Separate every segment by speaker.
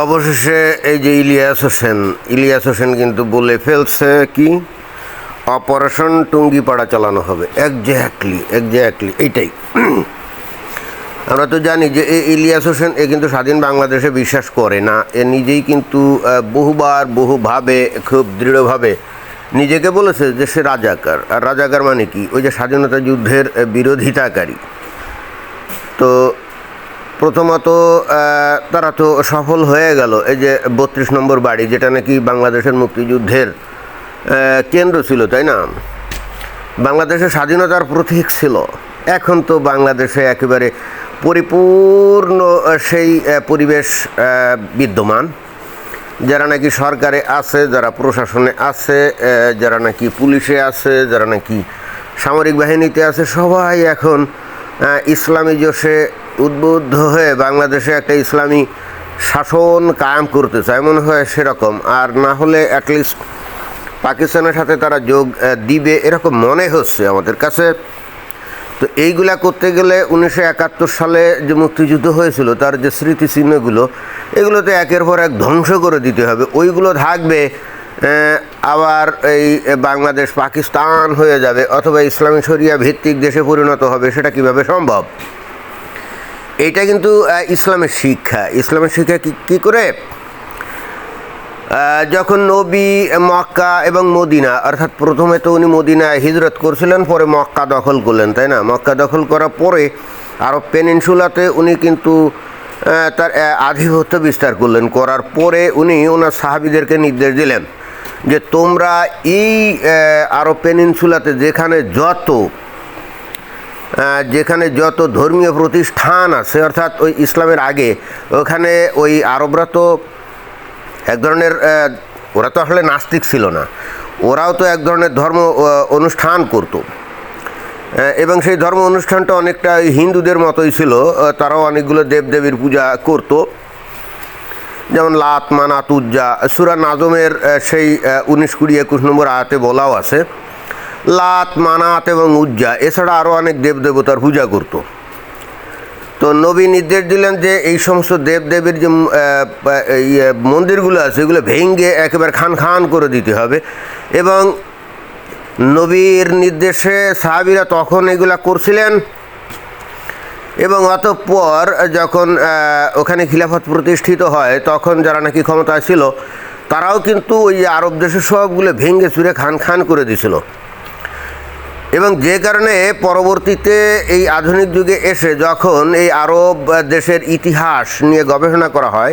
Speaker 1: অবশেষে এই যে ইলিয়াস হোসেন ইলিয়াস হোসেন কিন্তু বলে ফেলছে কি, অপারেশন টুঙ্গিপাড়া চালানো হবে। একজ্যাক্টলি একজ্যাক্টলি এইটাই আমরা তো জানি যে এই ইলিয়াস হোসেন, এ কিন্তু স্বাধীন বাংলাদেশে বিশ্বাস করে না। এ নিজেই কিন্তু বহুবার, বহুভাবে, খুব দৃঢ়ভাবে নিজেকে বলেছে যে সে রাজাকার। আর রাজাকার মানে কি? ওই যে স্বাধীনতা যুদ্ধের বিরোধিতাকারী। তো প্রথমত তারা তো সফল হয়ে গেল। এই যে বত্রিশ নম্বর বাড়ি, যেটা নাকি বাংলাদেশের মুক্তিযুদ্ধের কেন্দ্র ছিল, তাই না? বাংলাদেশের স্বাধীনতার প্রতীক ছিল। এখন তো বাংলাদেশে একেবারে পরিপূর্ণ সেই পরিবেশ বিদ্যমান। যারা নাকি সরকারে আছে, যারা প্রশাসনে আছে যারা নাকি পুলিশে আছে, যারা নাকি সামরিক বাহিনীতে আছে, সবাই এখন ইসলামী জোশে উদ্বুদ্ধ হয়ে বাংলাদেশে একটা ইসলামী শাসন কায়েম করতে চায় মনে হয় সেরকম। আর না হলে অ্যাটলিস্ট পাকিস্তানের সাথে তারা যোগ দিবে, এরকম মনে হচ্ছে আমাদের কাছে। তো এইগুলা করতে গেলে উনিশশো একাত্তর সালে যে মুক্তিযুদ্ধ হয়েছিল, তার যে স্মৃতিচিহ্নগুলো, এগুলোতে একের পর এক ধ্বংস করে দিতে হবে। ওইগুলো থাকবে আবার এই বাংলাদেশ পাকিস্তান হয়ে যাবে, অথবা ইসলামী শরিয়া ভিত্তিক দেশে পরিণত হবে, সেটা কীভাবে সম্ভব? এইটা কিন্তু ইসলামের শিক্ষা। ইসলামের শিক্ষা কি করে? যখন নবী মক্কা এবং মদিনা, অর্থাৎ প্রথমে তো উনি মদিনায় হিজরত করছিলেন, পরে মক্কা দখল করলেন, তাই না? মক্কা দখল করার পরে আরব পেনিনসুলাতে উনি কিন্তু তার আধিপত্য বিস্তার করলেন। করার পরে উনি ওনার সাহাবিদেরকে নির্দেশ দিলেন যে তোমরা এই আরব পেনিনসুলাতে যেখানে যত যেখানে যত ধর্মীয় প্রতিষ্ঠান আছে, অর্থাৎ ওই ইসলামের আগে, ওখানে ওই আরবরা তো এক ধরনের ওরা তো আসলে নাস্তিক ছিল না। ওরাও তো এক ধরনের ধর্ম অনুষ্ঠান করতো। এবং সেই ধর্ম অনুষ্ঠানটা অনেকটা হিন্দুদের মতোই ছিল তারাও অনেকগুলো দেবদেবীর পূজা করতো। যেমন লাত, মানাত, উজ্জা, সুরা নাজমের সেই উনিশ কুড়ি, একুশ নম্বর আয়াতে বলাও আছে। লাত, মানাত এবং উজ্জা, এছাড়া আরও অনেক দেবদেবতার পূজা করতো। তো নবী নির্দেশ দিলেন যে এই সমস্ত দেবদেবীর যে মন্দিরগুলো আছে, এগুলো ভেঙ্গে একেবারে খান খান করে দিতে হবে এবং নবীর নির্দেশে সাহাবিরা তখন এগুলা করছিলেন এবং অতঃপর যখন ওখানে খিলাফত প্রতিষ্ঠিত হয়, তখন যারা নাকি ক্ষমতায় ছিল, তারাও কিন্তু ওই আরব দেশের সবগুলো ভেঙ্গে চুরে খান খান করে দিছিল। এবং যে কারণে পরবর্তীতে এই আধুনিক যুগে এসে যখন এই আরব দেশের ইতিহাস নিয়ে গবেষণা করা হয়,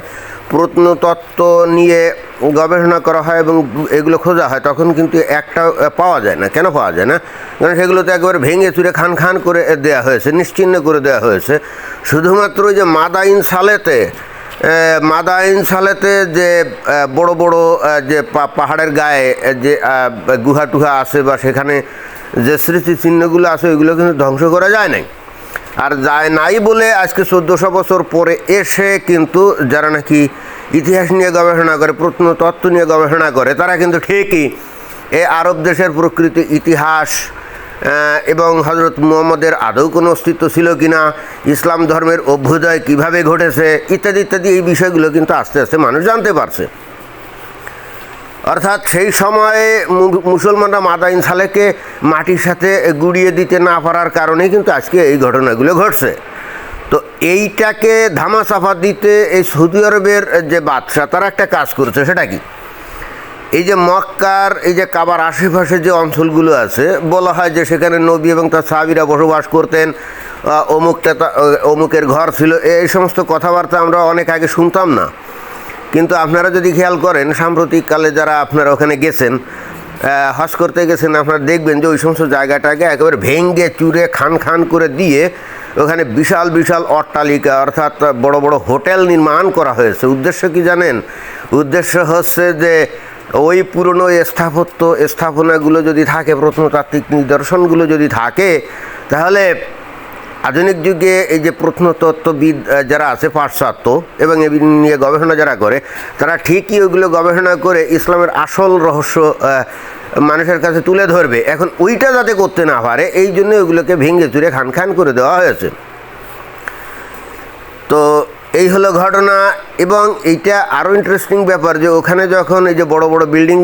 Speaker 1: প্রত্নতত্ত্ব নিয়ে গবেষণা করা হয় এবং এগুলো খোঁজা হয়, তখন কিন্তু একটা পাওয়া যায় না। কেন পাওয়া যায় না? কারণ সেগুলো তো একবারে ভেঙে চুরে খান খান করে দেওয়া হয়েছে, নিশ্চিহ্ন করে দেওয়া হয়েছে। শুধুমাত্র যে মাদাইন সালেতে মাদাইন সালেতে যে বড় বড় যে পাহাড়ের গায়ে যে গুহা টুহা আছে বা সেখানে যে স্মৃতিচিহ্নগুলো আছে, ওইগুলো কিন্তু ধ্বংস করা যায় নাই। আর যায় নাই বলে আজকে চোদ্দোশো বছর পরে এসে কিন্তু যারা নাকি ইতিহাস নিয়ে গবেষণা করে, প্রত্নতত্ত্ব নিয়ে গবেষণা করে, তারা কিন্তু ঠিকই এ আরব দেশের প্রকৃতি ইতিহাস এবং হজরত মুহম্মদের আদৌ কোনো অস্তিত্ব ছিল কিনা, ইসলাম ধর্মের অভ্যুদয় কীভাবে ঘটেছে, ইত্যাদি ইত্যাদি এই বিষয়গুলো কিন্তু আস্তে আস্তে মানুষ জানতে পারছে। অর্থাৎ সেই সময়ে মুসলমানরা মাদাইন সালেকে মাটির সাথে গুড়িয়ে দিতে না পারার কারণেই কিন্তু আজকে এই ঘটনাগুলো ঘটছে। তো এইটাকে ধামা ধামাচাপা দিতে এই সৌদি আরবের যে বাদশাহ, তারা একটা কাজ করেছে, সেটা কি? এই যে মক্কার, এই যে কাবার আশেপাশে যে অঞ্চলগুলো আছে, বলা হয় যে সেখানে নবী এবং তার সাহাবিরা বসবাস করতেন অমুকটা অমুকের ঘর ছিল এই সমস্ত কথাবার্তা আমরা অনেক আগে শুনতাম না। কিন্তু আপনারা যদি খেয়াল করেন, সাম্প্রতিককালে যারা আপনারা ওখানে গেছেন হজ করতে গেছেন, আপনারা দেখবেন যে ওই সমস্ত জায়গাটাকে একেবারে ভেঙ্গে চুরে খান খান করে দিয়ে ওখানে বিশাল বিশাল অট্টালিকা অর্থাৎ বড় বড় হোটেল নির্মাণ করা হয়েছে। উদ্দেশ্য কি জানেন? উদ্দেশ্য হচ্ছে যে ওই পুরনো স্থাপত্য, স্থাপনাগুলো যদি থাকে, প্রত্নতাত্ত্বিক নিদর্শনগুলো যদি থাকে, তাহলে আধুনিক যুগে এই যে প্রত্নতত্ত্ববিদ যারা আছে পাশ্চাত্য এবং এ নিয়ে গবেষণা যারা করে, তারা ঠিকই ওইগুলো গবেষণা করে ইসলামের আসল রহস্য মানুষের কাছে তুলে ধরবে। এখন ওইটা যাতে করতে না পারে, এই জন্য ওইগুলোকে ভেঙে চুরে খান খান করে দেওয়া হয়েছে। তো এই হলো ঘটনা এবং এইটা আরও ইন্টারেস্টিং ব্যাপার যে ওখানে যখন এই যে বড় বড় বিল্ডিং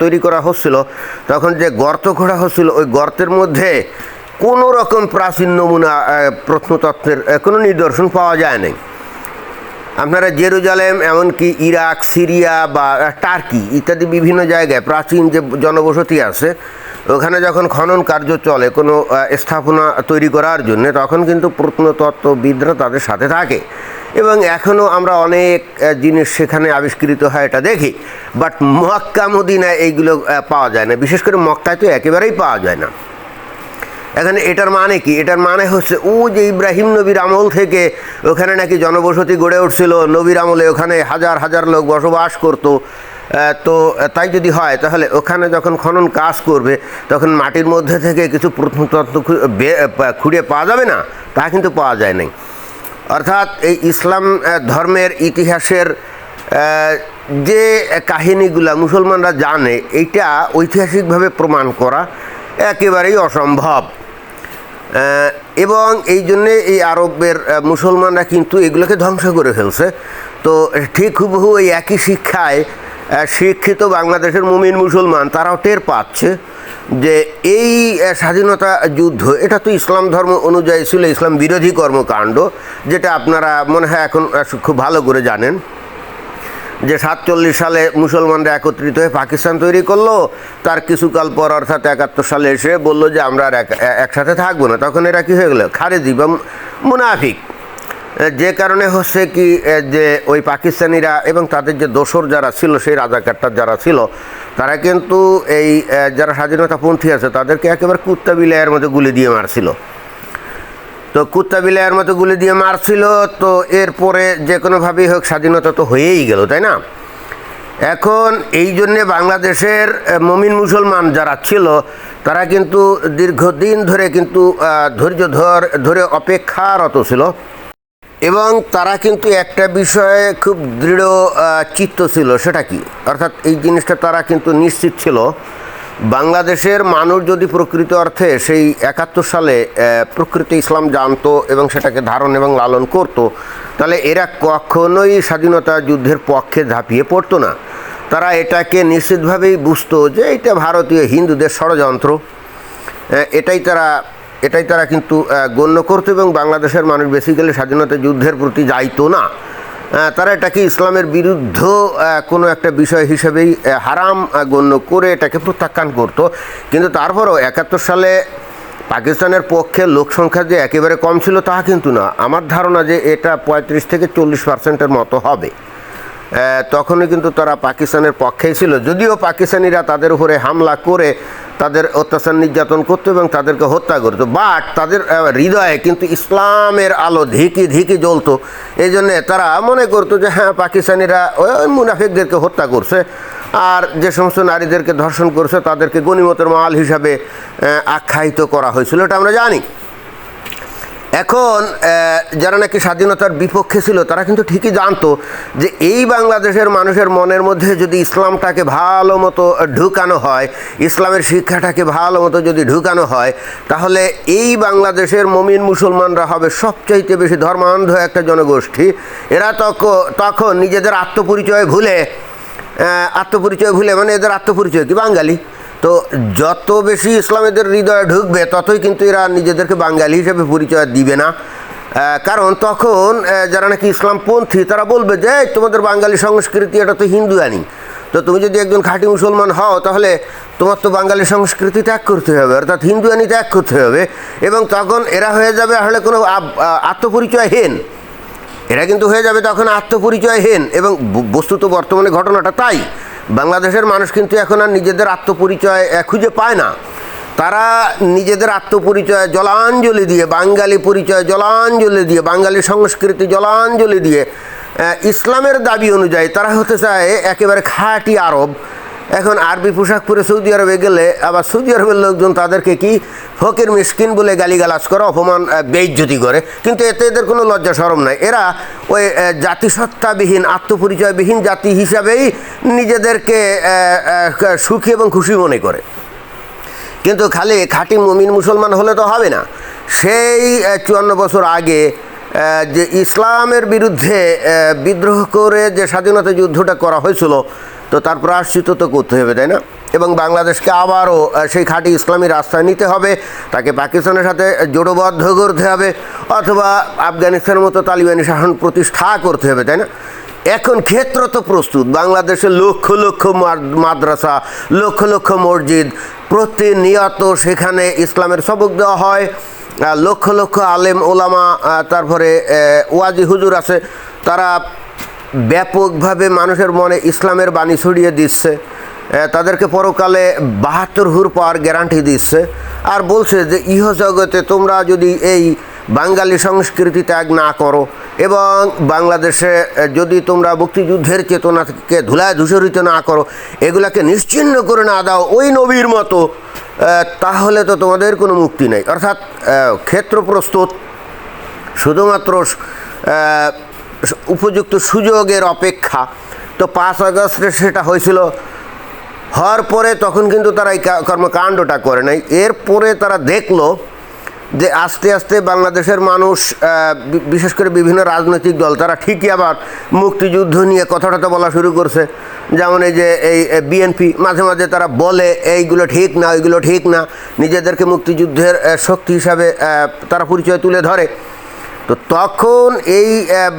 Speaker 1: তৈরি করা হচ্ছিল, তখন যে গর্ত খোঁড়া হচ্ছিল, ওই গর্তের মধ্যে কোনো রকম প্রাচীন নমুনা প্রত্নতত্ত্বের কোনো নিদর্শন পাওয়া যায় নাই। আপনারা জেরুজালেম, এমনকি ইরাক, সিরিয়া বা টার্কি ইত্যাদি বিভিন্ন জায়গায় প্রাচীন যে জনবসতি আছে, ওখানে যখন খনন কার্য চলে, কোনো স্থাপনা তৈরি করার জন্য, তখন কিন্তু প্রত্নতত্ত্ববিদরা তাদের সাথে থাকে। এবং এখনও আমরা অনেক জিনিস সেখানে আবিষ্কৃত হয়, এটা দেখি। বাট মক্কা, মদিনায় এইগুলো পাওয়া যায় না। বিশেষ করে মক্কায় তো একেবারেই পাওয়া যায় না। এখানে এটার মানে কি? এটার মানে হচ্ছে ও যে ইব্রাহিম নবীর আমল থেকে ওখানে নাকি জনবসতি গড়ে উঠছিল, নবীর আমলে ওখানে হাজার হাজার লোক বসবাস করতো। তো তাই যদি হয়, তাহলে ওখানে যখন খনন কাজ করবে, তখন মাটির মধ্যে থেকে কিছু প্রত্নতত্ত্ব খুঁড়ে পাওয়া যাবে না? তা কিন্তু পাওয়া যায় নাই। অর্থাৎ এই ইসলাম ধর্মের ইতিহাসের যে কাহিনীগুলা মুসলমানরা জানে, এইটা ঐতিহাসিকভাবে প্রমাণ করা একেবারেই অসম্ভব। এবং এই জন্যে এই আরবের মুসলমানরা কিন্তু এগুলোকে ধ্বংস করে ফেলছে। তো ঠিক হুবহু ওই একই শিক্ষায় শিক্ষিত বাংলাদেশের মুমিন মুসলমান তারাও টের পাচ্ছে যে এই স্বাধীনতা যুদ্ধ, এটা তো ইসলাম ধর্ম অনুযায়ী ছিল, ইসলাম বিরোধী কর্মকাণ্ড, যেটা আপনারা মনে হয় এখন খুব ভালো করে জানেন। যে সাতচল্লিশ সালে মুসলমানরা একত্রিত হয়ে পাকিস্তান তৈরি করল, তার কিছুকাল পর অর্থাৎ একাত্তর সালে এসে বলল যে আমরা আর এক- একসাথে থাকব না। তখন এরা কী হয়ে গেলো? খারেজি বা মুনাফিক। যে কারণে হচ্ছে কি যে ওই পাকিস্তানিরা এবং তাদের যে দোসর যারা ছিল, সেই রাজাকারটা যারা ছিল, তারা কিন্তু এই যারা স্বাধীনতাপন্থী আছে, তাদেরকে একেবারে কুত্তা বিলায়ের মধ্যে গুলি দিয়ে মারছিল। তো কুত্তা বিলাইয়ের মতো গুলি দিয়ে মারছিল, তো এরপরে যে কোনোভাবেই হোক স্বাধীনতা তো হয়েই গেল, তাই না? এখন এই জন্যে বাংলাদেশের মমিন মুসলমান যারা ছিল, তারা কিন্তু দীর্ঘদিন ধরে কিন্তু ধৈর্য ধর, ধরে অপেক্ষারত ছিল। এবং তারা কিন্তু একটা বিষয়ে খুব দৃঢ় চিত্ত ছিল, সেটা কি? অর্থাৎ এই জিনিসটা তারা কিন্তু নিশ্চিত ছিল। বাংলাদেশের মানুষ যদি প্রকৃত অর্থে সেই একাত্তর সালে প্রকৃত ইসলাম জানতো এবং সেটাকে ধারণ এবং লালন করত, তাহলে এরা কখনোই স্বাধীনতা যুদ্ধের পক্ষে ঝাঁপিয়ে পড়তো না। তারা এটাকে নিশ্চিতভাবেই বুঝতো যে এটা ভারতীয় হিন্দুদের ষড়যন্ত্র। এটাই তারা এটাই তারা কিন্তু গণ্য করতো এবং বাংলাদেশের মানুষ বেসিক্যালি স্বাধীনতা যুদ্ধের প্রতি যাইতো না। তারা এটাকে ইসলামের বিরুদ্ধ কোনো একটা বিষয় হিসেবেই হারাম গণ্য করে এটাকে প্রত্যাখ্যান করত। কিন্তু তারপরও একাত্তর সালে পাকিস্তানের পক্ষে লোক সংখ্যা যে একেবারে কম ছিল তা কিন্তু না। আমার ধারণা যে এটা পঁয়ত্রিশ থেকে চল্লিশ পার্সেন্টের মতো হবে। তখনই কিন্তু তারা পাকিস্তানের পক্ষেই ছিল। যদিও পাকিস্তানিরা তাদের উপরে হামলা করে তাদের অত্যাচার নির্যাতন করতো এবং তাদেরকে হত্যা করতো। বাট তাদের হৃদয়ে কিন্তু ইসলামের আলো ধিকি ধিকি জ্বলতো। এই জন্যে তারা মনে করতো যে হ্যাঁ পাকিস্তানিরা ওই মুনাফিকদেরকে হত্যা করছে। আর যে সমস্ত নারীদেরকে ধর্ষণ করছে, তাদেরকে গণিমতের মাল হিসাবে আখ্যায়িত করা হয়েছিল। এটা আমরা জানি। এখন যারা নাকি স্বাধীনতার বিপক্ষে ছিল, তারা কিন্তু ঠিকই জানতো যে এই বাংলাদেশের মানুষের মনের মধ্যে যদি ইসলামটাকে ভালো মতো ঢুকানো হয়, ইসলামের শিক্ষাটাকে ভালো মতো যদি ঢুকানো হয়, তাহলে এই বাংলাদেশের মমিন মুসলমানরা হবে সবচাইতে বেশি ধর্মান্ধ একটা জনগোষ্ঠী। এরা তখন তখন নিজেদের আত্মপরিচয় ভুলে আত্মপরিচয় ভুলে মানে এদের আত্মপরিচয় কি? বাঙালি। তো যত বেশি ইসলাম এদের হৃদয়ে ঢুকবে, ততই কিন্তু এরা নিজেদেরকে বাঙালি হিসেবে পরিচয় দিবে না। কারণ তখন যারা নাকি ইসলামপন্থী, তারা বলবে যে তোমাদের বাঙালি সংস্কৃতি, এটা তো হিন্দু আনি তো তুমি যদি একজন খাঁটি মুসলমান হও, তাহলে তোমার তো বাঙালি সংস্কৃতি ত্যাগ করতে হবে, অর্থাৎ হিন্দু আনি ত্যাগ করতে হবে। এবং তখন এরা হয়ে যাবে আসলে কোনো আত্মপরিচয়হীন। এরা কিন্তু হয়ে যাবে তখন আত্মপরিচয়হীন। এবং বস্তুত বর্তমানে ঘটনাটা তাই। বাংলাদেশের মানুষ কিন্তু এখন আর নিজেদের আত্মপরিচয় খুঁজে পায় না। তারা নিজেদের আত্মপরিচয় জলাঞ্জলি দিয়ে, বাঙালি পরিচয় জলাঞ্জলি দিয়ে, বাঙালি সংস্কৃতি জলাঞ্জলি দিয়ে ইসলামের দাবি অনুযায়ী তারা হতে চায় একেবারে খাঁটি আরব। এখন আরবি পোশাক পরে সৌদি আরবে গেলে আবার সৌদি আরবের লোকজন তাদেরকে কি ফকির মিসকিন বলে গালিগালাজ করে, অপমান বেইজ্জতি করে? কিন্তু এতে এদের কোনো লজ্জা সরম নাই। এরা ওই জাতিসত্তাবিহীন, আত্মপরিচয়বিহীন জাতি হিসাবেই নিজেদেরকে সুখী এবং খুশি মনে করে। কিন্তু খালি খাঁটি মুমিন মুসলমান হলে তো হবে না। সেই চুয়ান্ন বছর আগে যে ইসলামের বিরুদ্ধে বিদ্রোহ করে যে স্বাধীনতা যুদ্ধটা করা হয়েছিল তো তার প্রায়শ্চিত তো করতে হবে, তাই না? এবং বাংলাদেশকে আবারও সেই খাঁটি ইসলামী রাস্তায় নিতে হবে, তাকে পাকিস্তানের সাথে জোটবদ্ধ করতে হবে, অথবা আফগানিস্তানের মতো তালিবানি শাসন প্রতিষ্ঠা করতে হবে, তাই না? এখন ক্ষেত্র তো প্রস্তুত, বাংলাদেশে লক্ষ লক্ষ মাদ্রাসা, লক্ষ লক্ষ মসজিদ, প্রতিনিয়ত সেখানে ইসলামের সবক দেওয়া হয় লক্ষ লক্ষ আলেম, ওলামা তারপরে ওয়াজি হুজুর আছে, তারা ব্যাপকভাবে মানুষের মনে ইসলামের বাণী ছড়িয়ে দিচ্ছে তাদেরকে পরকালে বাহাত্তর হুর পাওয়ার গ্যারান্টি দিচ্ছে, আর বলছে যে ইহ জগতে তোমরা যদি এই বাঙালি সংস্কৃতি ত্যাগ না করো এবং বাংলাদেশে যদি তোমরা মুক্তিযুদ্ধের চেতনাকে ধুলায় ধূসরিত না করো, এগুলাকে নিশ্চিহ্ন করে না দাও ওই নবীর মতো তাহলে তো তোমাদের কোনো মুক্তি নেই। অর্থাৎ ক্ষেত্র প্রস্তুত শুধুমাত্র উপযুক্ত সুযোগের অপেক্ষা। তো পাঁচ আগস্টে সেটা হয়েছিল। হওয়ার পরে তখন কিন্তু তারা এই কর্মকাণ্ডটা করে নাই। এরপরে তারা দেখল যে আস্তে আস্তে বাংলাদেশের মানুষ বিশেষ করে বিভিন্ন রাজনৈতিক দল, তারা ঠিকই আবার মুক্তিযুদ্ধ নিয়ে কথাটা তো বলা শুরু করছে। যেমন এই যে এই বিএনপি মাঝে মাঝে তারা বলে, এইগুলো ঠিক না, ওইগুলো ঠিক না। নিজেদেরকে মুক্তিযুদ্ধের শক্তি হিসাবে তারা পরিচয় তুলে ধরে। তো তখন এই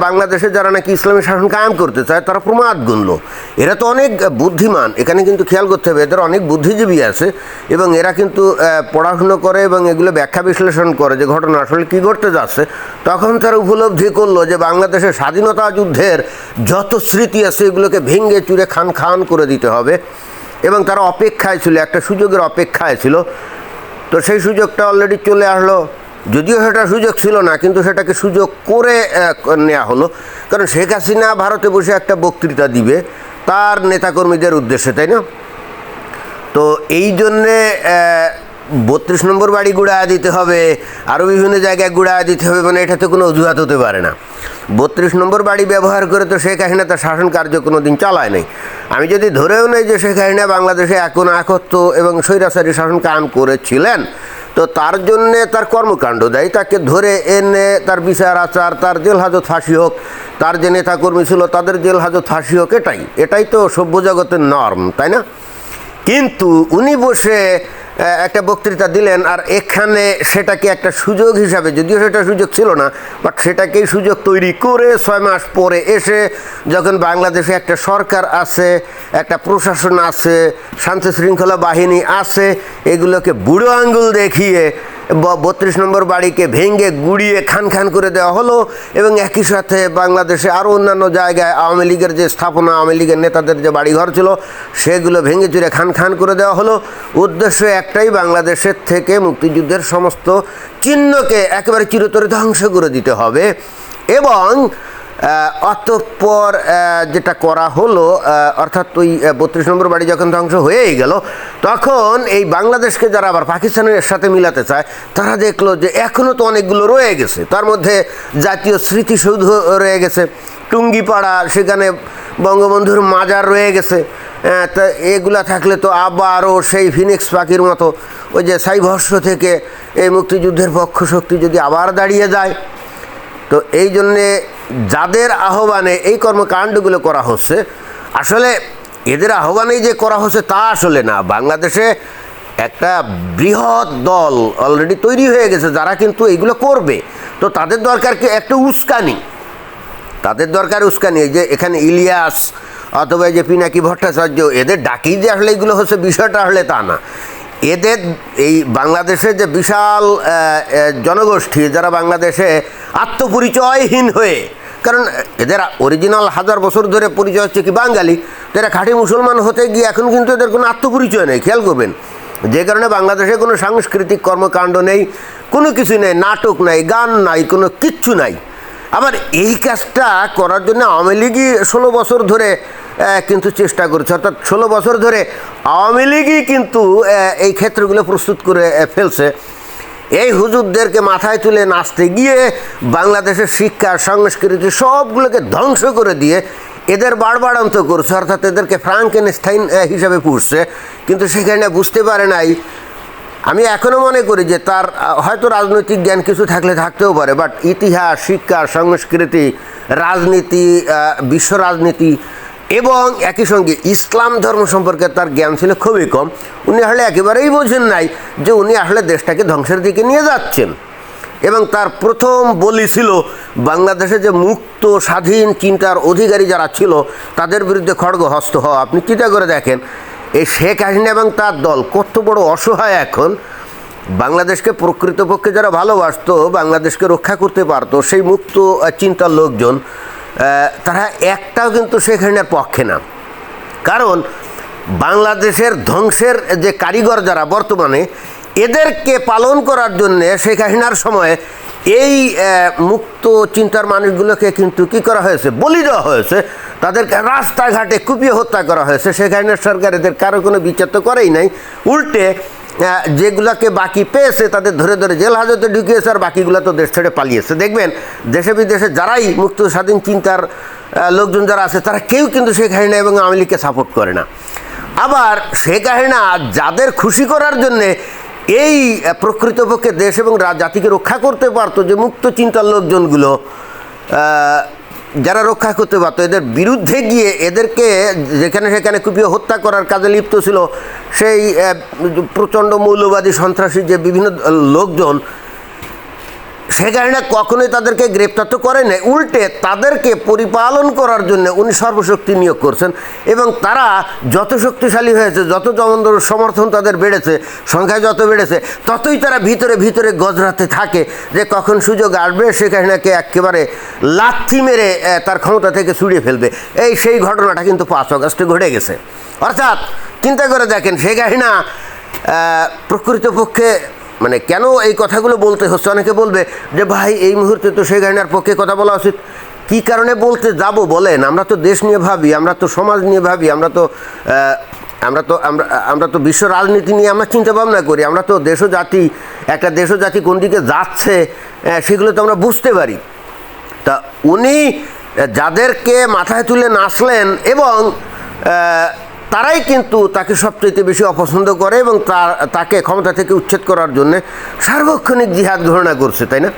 Speaker 1: বাংলাদেশে যারা নাকি ইসলামী শাসন কায়েম করতে চায়, তারা প্রমাদ গুনল। এরা তো অনেক বুদ্ধিমান। এখানে কিন্তু খেয়াল করতে হবে, এদের অনেক বুদ্ধিজীবী আছে এবং এরা কিন্তু পড়াশুনো করে এবং এগুলো ব্যাখ্যা বিশ্লেষণ করে যে ঘটনা আসলে কী ঘটতে যাচ্ছে। তখন তারা উপলব্ধি করল যে বাংলাদেশের স্বাধীনতা যুদ্ধের যত স্মৃতি আছে, এগুলোকে ভেঙে চুরে খান খান করে দিতে হবে। এবং তারা অপেক্ষায় ছিল, একটা সুযোগের অপেক্ষায় ছিল। তো সেই সুযোগটা অলরেডি চলে আসলো। যদিও সেটা সুযোগ ছিল না, কিন্তু সেটাকে সুযোগ করে নেওয়া হলো। কারণ শেখ হাসিনা ভারতে বসে একটা বক্তৃতা দিবে, তার নেতাকর্মীদের উদ্দেশ্যে, তাই না? তো এই জন্যে বত্রিশ নম্বর বাড়ি গুড়া দিতে হবে আরও বিভিন্ন জায়গায় গুড়া দিতে হবে মানে এটাতে কোনো অজুহাত হতে পারে না। বত্রিশ নম্বর বাড়ি ব্যবহার করে তো শেখ হাসিনা তার শাসন কার্য কোনো দিন চালায় নাই। আমি যদি ধরেও নেই যে শেখ হাসিনা বাংলাদেশে এখন একত্র এবং স্বৈরাচারী শাসন কায়েম করেছিলেন তো তার জন্যে তার কর্মকাণ্ড দেয়। তাকে ধরে এনে তার বিচার আচার, তার জেল হাজত ফাঁসি হোক, তার যে নেতাকর্মী ছিল তাদের জেল হাজত ফাঁসি হোক, এটাই। এটাই তো সভ্য জগতের নর্ম তাই না? কিন্তু উনি বসে একটা বক্তৃতা দিলেন, আর এখানে সেটাকে একটা সুযোগ হিসাবে, যদিও সেটা সুযোগ ছিল না বাট সেটাকেই সুযোগ তৈরি করে ছয় মাস পরে এসে যখন বাংলাদেশে একটা সরকার আছে, একটা প্রশাসন আছে, শান্তি শৃঙ্খলা বাহিনী আছে, এগুলোকে বুড়ো আঙ্গুল দেখিয়ে বত্রিশ নম্বর বাড়িকে ভেঙে গুড়িয়ে খান খান করে দেওয়া হলো এবং একই সাথে বাংলাদেশে আরও অন্যান্য জায়গায় আওয়ামী লীগের যে স্থাপনা, আওয়ামী লীগের নেতাদের যে বাড়িঘর ছিল, সেগুলো ভেঙে চুরে খান খান করে দেওয়া হলো। উদ্দেশ্য একটাই, বাংলাদেশের থেকে মুক্তিযুদ্ধের সমস্ত চিহ্নকে একেবারে চিরতরে ধ্বংস করে দিতে হবে। এবং অতঃপর যেটা করা হলো অর্থাৎ ওই বত্রিশ নম্বর বাড়ি যখন ধ্বংস হয়েই গেল, তখন এই বাংলাদেশকে যারা আবার পাকিস্তানের সাথে মিলাতে চায়, তারা দেখল যে এখনও তো অনেকগুলো রয়ে গেছে। তার মধ্যে জাতীয় স্মৃতিসৌধ রয়ে গেছে, টুঙ্গিপাড়া, সেখানে বঙ্গবন্ধুর মাজার রয়ে গেছে। তা এগুলা থাকলে তো আবারও সেই ফিনিক্স পাখির মতো, ওই যে সাইভর্ষ থেকে এই মুক্তিযুদ্ধের পক্ষ শক্তি যদি আবার দাঁড়িয়ে যায় তো এই জন্যে যাদের আহ্বানে এই কর্মকাণ্ডগুলো করা হচ্ছে, আসলে এদের আহ্বানেই যে করা হচ্ছে তা আসলে না। বাংলাদেশে একটা বৃহৎ দল অলরেডি তৈরি হয়ে গেছে, যারা কিন্তু এইগুলো করবে। তো তাদের দরকার কি একটা উস্কানি? তাদের দরকার উস্কানি। যে এখানে ইলিয়াস অথবা যে পিনাকি ভট্টাচার্য, এদের ডাকি যে আসলে এগুলো হচ্ছে, বিষয়টা আসলে তা না। এদের এই বাংলাদেশের যে বিশাল জনগোষ্ঠী, যারা বাংলাদেশে আত্মপরিচয়হীন হয়ে, কারণ এদের অরিজিনাল হাজার বছর ধরে পরিচয় হচ্ছে কি বাঙালি, তো এরা খাঁটি মুসলমান হতে গিয়ে এখন কিন্তু এদের কোনো আত্মপরিচয় নেই, খেয়াল করবেন। যে কারণে বাংলাদেশে কোনো সাংস্কৃতিক কর্মকাণ্ড নেই, কোনো কিছু নেই, নাটক নাই, গান নাই, কোনো কিচ্ছু নাই। আবার এই কাজটা করার জন্য আওয়ামী লীগই ষোলো বছর ধরে কিন্তু চেষ্টা করছে। অর্থাৎ ষোলো বছর ধরে আওয়ামী লীগই কিন্তু এই ক্ষেত্রগুলো প্রস্তুত করে ফেলছে। এই হুজুরদেরকে মাথায় তুলে নাচতে গিয়ে বাংলাদেশের শিক্ষা সংস্কৃতি সবগুলোকে ধ্বংস করে দিয়ে এদের বাড়বাড়ান্ত করছে। অর্থাৎ এদেরকে ফ্রাঙ্কেনস্টাইন আহ, হিসাবে পুষছে। কিন্তু সেখানে বুঝতে পারে নাই আমি এখনও মনে করি যে তার, হয়তো রাজনৈতিক জ্ঞান কিছু থাকলে থাকতেও পারে বাট ইতিহাস, শিক্ষা, সংস্কৃতি, রাজনীতি বিশ্ব রাজনীতি এবং একই সঙ্গে ইসলাম ধর্ম সম্পর্কে তার জ্ঞান ছিল খুবই কম। উনি আসলে একেবারেই বোঝেন নাই যে উনি আসলে দেশটাকে ধ্বংসের দিকে নিয়ে যাচ্ছেন। এবং তার প্রথম বলি ছিল, বাংলাদেশে যে মুক্ত, স্বাধীন, চিন্তার অধিকারী যারা ছিল, তাদের বিরুদ্ধে খড়গ হস্ত হওয়া। আপনি চিন্তা করে দেখেন এই শেখ হাসিনা এবং তার দল কত বড় অসহায় এখন। বাংলাদেশকে প্রকৃতপক্ষে যারা ভালোবাসতো, বাংলাদেশকে রক্ষা করতে পারতো, সেই মুক্ত চিন্তার লোকজন তারা একটাও কিন্তু শেখ হাসিনার পক্ষে না। কারণ বাংলাদেশের ধ্বংসের যে কারিগর যারা বর্তমানে, এদেরকে পালন করার জন্যে শেখ হাসিনার সময়ে এই মুক্ত চিন্তার মানুষগুলোকে কিন্তু কি করা হয়েছে? বলি দেওয়া হয়েছে। তাদেরকে রাস্তাঘাটে কুপিয়ে হত্যা করা হয়েছে। সেখানে সরকার এদের কারও কোনো বিচার তো করেই নাই। উল্টে যেগুলাকে বাকি পেয়েছে তাদের ধরে ধরে জেল হাজতে ঢুকিয়েছে আর বাকিগুলো তো দেশ ছেড়ে পালিয়েছে। দেখবেন, দেশে বিদেশে যারাই মুক্ত স্বাধীন চিন্তার লোকজন যারা আছে, তারা কেউ কিন্তু শেখ হাসিনা এবং আওয়ামী লীগকে সাপোর্ট করে না। আবার শেখ হাসিনা যাদের খুশি করার জন্যে এই প্রকৃতপক্ষে দেশ এবং জাতিকে রক্ষা করতে পারতো যে মুক্ত চিন্তার লোকজনগুলো যারা রক্ষা করতে পারতো, এদের বিরুদ্ধে গিয়ে এদেরকে যেখানে সেখানে কুপিয়ে হত্যা করার কাজে লিপ্ত ছিল, সেই প্রচণ্ড মৌলবাদী সন্ত্রাসী যে বিভিন্ন লোকজন সে কারণে কখনোই তাদেরকে গ্রেপ্তার তো করে নাই। উল্টে তাদেরকে পরিপালন করার জন্য উনি সর্বশক্তি নিয়োগ করছেন এবং তারা যত শক্তিশালী হয়েছে, যত জমন্দর সমর্থন তাদের বেড়েছে, সংখ্যা যত বেড়েছে, ততই তারা ভিতরে ভিতরে গজরাতে থাকে যে কখন সুযোগ আসবে সে কাহিনাকে একেবারে লাথি মেরে তার ক্ষমতা থেকে ছুড়িয়ে ফেলবে। এই সেই ঘটনাটা কিন্তু পাঁচ অগস্টে ঘটে গেছে। অর্থাৎ চিন্তা করে দেখেন, সে কাহিনা প্রকৃতপক্ষে মানে কেন এই কথাগুলো বলতে হচ্ছে? অনেকে বলবে যে ভাই, এই মুহূর্তে তো সেই গাইনার পক্ষে কথা বলা উচিত। কী কারণে বলতে যাব বলেন? আমরা তো দেশ নিয়ে ভাবি, আমরা তো সমাজ নিয়ে ভাবি, আমরা তো আমরা তো, আমরা আমরা তো বিশ্ব রাজনীতি নিয়ে আমরা চিন্তা ভাবনা করি, আমরা তো দেশ জাতি একটা দেশ জাতি কোন দিকে যাচ্ছে সেগুলো তো আমরা বুঝতে পারি। তা উনি যাদেরকে মাথায় তুলে নাচলেন এবং তারাই কিন্তু তাকে সবচেয়ে বেশি অপছন্দ করে এবং তার, তাকে ক্ষমতা থেকে উচ্ছেদ করার জন্য সার্বক্ষণিক জিহাদ ঘোষণা করছে, তাই না?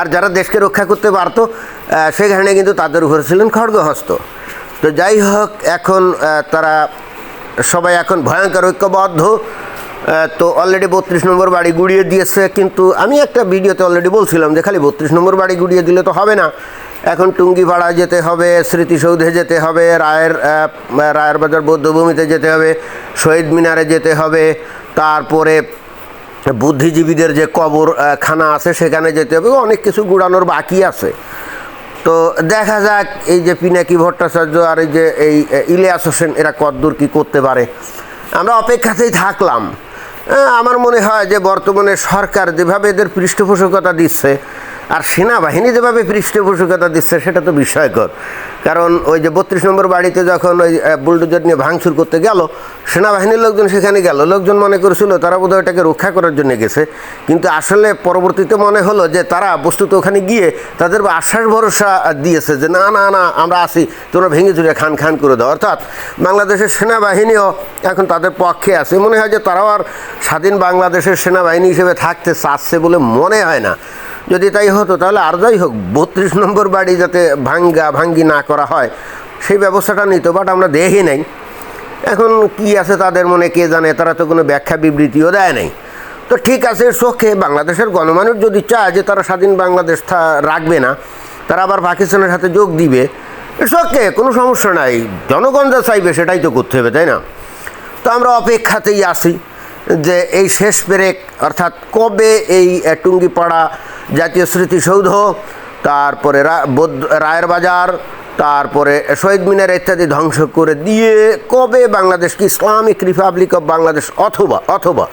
Speaker 1: আর যারা দেশকে রক্ষা করতে পারতো সেখানে কিন্তু তাদের উপরে ছিলেন খড়গহস্ত। তো যাই হোক, এখন তারা সবাই এখন ভয়ঙ্কর ঐক্যবদ্ধ। তো অলরেডি বত্রিশ নম্বর বাড়ি গুড়িয়ে দিয়েছে, কিন্তু আমি একটা ভিডিওতে অলরেডি বলছিলাম যে খালি বত্রিশ নম্বর বাড়ি গুড়িয়ে দিলে তো হবে না। এখন টুঙ্গিপাড়া যেতে হবে, স্মৃতিসৌধে যেতে হবে, রায়ের রায়ের বাজার বৌদ্ধভূমিতে যেতে হবে, শহীদ মিনারে যেতে হবে, তারপরে বুদ্ধিজীবীদের যে কবর খানা আছে সেখানে যেতে হবে, অনেক কিছু গুড়ানোর বাকি আছে। তো দেখা যাক এই যে পিনাকি ভট্টাচার্য আর এই যে এই ইলিয়াস হোসেন, এরা কদ্দূর কী করতে পারে। আমরা অপেক্ষাতেই থাকলাম। আমার মনে হয় যে বর্তমানে সরকার যেভাবে এদের পৃষ্ঠপোষকতা দিচ্ছে আর সেনাবাহিনী যেভাবে পৃষ্ঠপোষকতা দিচ্ছে, সেটা তো বিস্ময়কর। কারণ ওই যে বত্রিশ নম্বর বাড়িতে যখন ওই বুলডোজার নিয়ে ভাঙচুর করতে গেল, সেনাবাহিনীর লোকজন সেখানে গেল। লোকজন মনে করেছিল তারা বোধহয় এটাকে রক্ষা করার জন্য গেছে। কিন্তু আসলে পরবর্তীতে মনে হলো যে তারা বস্তুত ওখানে গিয়ে তাদের আশ্বাস ভরসা দিয়েছে যে, না না না, আমরা আসি, তোমরা ভেঙে চুরে খান খান করে দাও। অর্থাৎ বাংলাদেশের সেনাবাহিনীও এখন তাদের পক্ষে আছে। মনে হয় যে তারাও আর স্বাধীন বাংলাদেশের সেনাবাহিনী হিসেবে থাকতে চাচ্ছে বলে মনে হয় না। যদি তাই হতো, তাহলে আর যাই হোক, বত্রিশ নম্বর বাড়ি যাতে ভাঙ্গা ভাঙ্গি না করা হয়, সেই ব্যবস্থাটা নিত বাট আমরা দেখি নাই। এখন কি আছে তাদের মনে, কে জানে, তারা তো কোনো ব্যাখ্যা বিবৃতিও দেয় নাই। তো ঠিক আছে চোখে বাংলাদেশের গণমানুষ যদি চায় যে তারা স্বাধীন বাংলাদেশ রাখবে না, তারা আবার পাকিস্তানের সাথে যোগ দিবে ওকে কোনো সমস্যা নাই। জনগণ যা চাইবে, সেটাই তো করতে হবে, তাই না? তো আমরা অপেক্ষাতেই আসি যে এই শেষ পেরেক অর্থাৎ কবে এই টুঙ্গিপাড়া জাতীয় স্মৃতিসৌধ, তারপরে রায়ের বাজার, তারপরে শহীদ মিনার ইত্যাদি ধ্বংস করে দিয়ে কবে বাংলাদেশকে ইসলামিক রিপাবলিক অফ বাংলাদেশ অথবা অথবা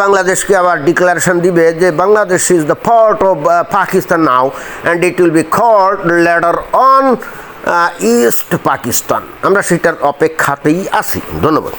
Speaker 1: বাংলাদেশকে আবার ডিক্লারেশন দিবে যে Bangladesh is the part of Pakistan now and it will be called later on east Pakistan আমরা সেটার অপেক্ষাতেই আছি। ধন্যবাদ।